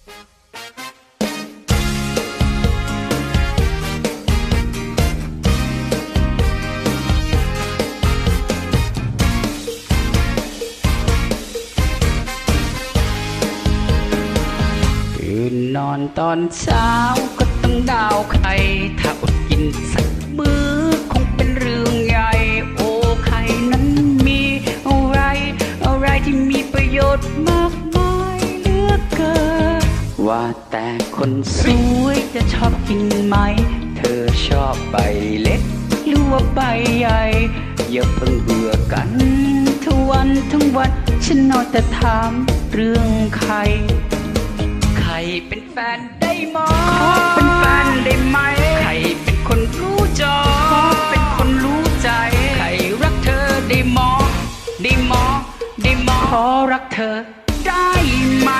ตื่นนอนตอนเช้าก็ต้องดาวไข่ถ้าอดกินสัก ว่าแต่คนสวยจะชอบกินไหม เธอชอบใบเล็กหรือว่าใบใหญ่ อย่าเพิ่งเบื่อกันทั้งวันทั้งวันฉันนอนแต่ถามเรื่องไข่ใครเป็นแฟนได้ไหมขอเป็นแฟนได้ไหม ใครเป็นคนรู้จอขอเป็นคนรู้ใจ ใครรักเธอได้หมอ ได้หมอ ได้หมอขอรักเธอได้ไหม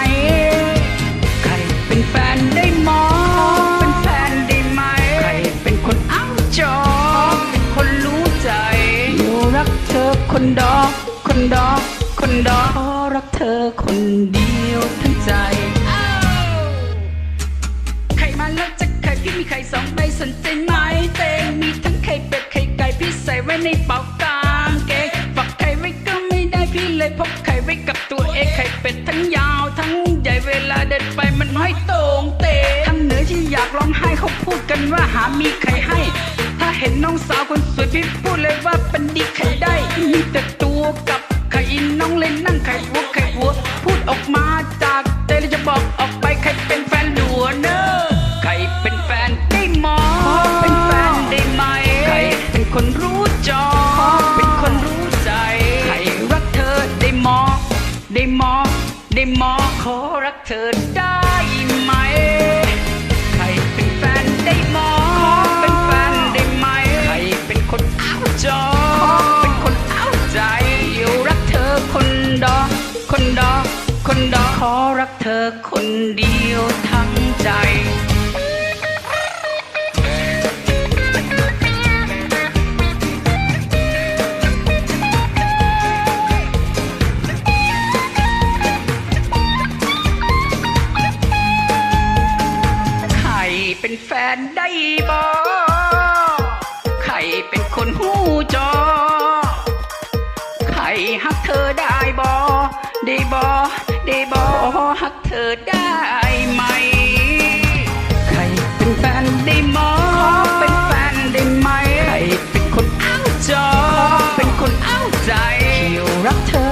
คนดอกคนดอกคนดอกรักเธอคนเดียวทั้งใจไข่มาแล้วจะไข่พี่มีไข่สองใบสนใจไหมเตงมีทั้งไข่เป็ดไข่ไก่พี่ใส่ไว้ในเป๋ากางเกงฝักไข่ไว้ก็ไม่ได้พี่เลยพกไข่ไว้กับตัวเองไข่เป็ดทั้งยาวทั้งใหญ่เวลาเดินไปมันห้อยโตงเตะทางเหนือที่อยากร้องไห้เขาพูดกันว่าหามีไข่ให้ เห็นน้องสาวคนสวยพี่พูดเลยว่าเป็นดีไข่ได้มีแต่ตัวกับไข่อินน้องเล่นนั่งไข่วัวไข่วัว พูดออกมาจากใจแล้วจะบอกออกไปใครเป็นแฟนหลัวเนอะใครเป็นแฟนได้หมอขอเป็นแฟนได้ไหมใครเป็นคนรู้จอขอเป็นคนรู้ใจใครรักเธอได้หมอได้หมอได้หมอขอรักเธอได้ไหม อกขอรักเธอคนเดียวทั้งใจใครเป็นแฟนได้บอใครเป็นคนหูจอ ใครฮักเธอได้บอได้บอ ได้บอกหักเธอได้ไหม ใครเป็นแฟนได้มอเป็นแฟนได้ไหม ใครเป็นคนอ้าวจอเป็นคนอ้าวใจเที่ยวรักเธอ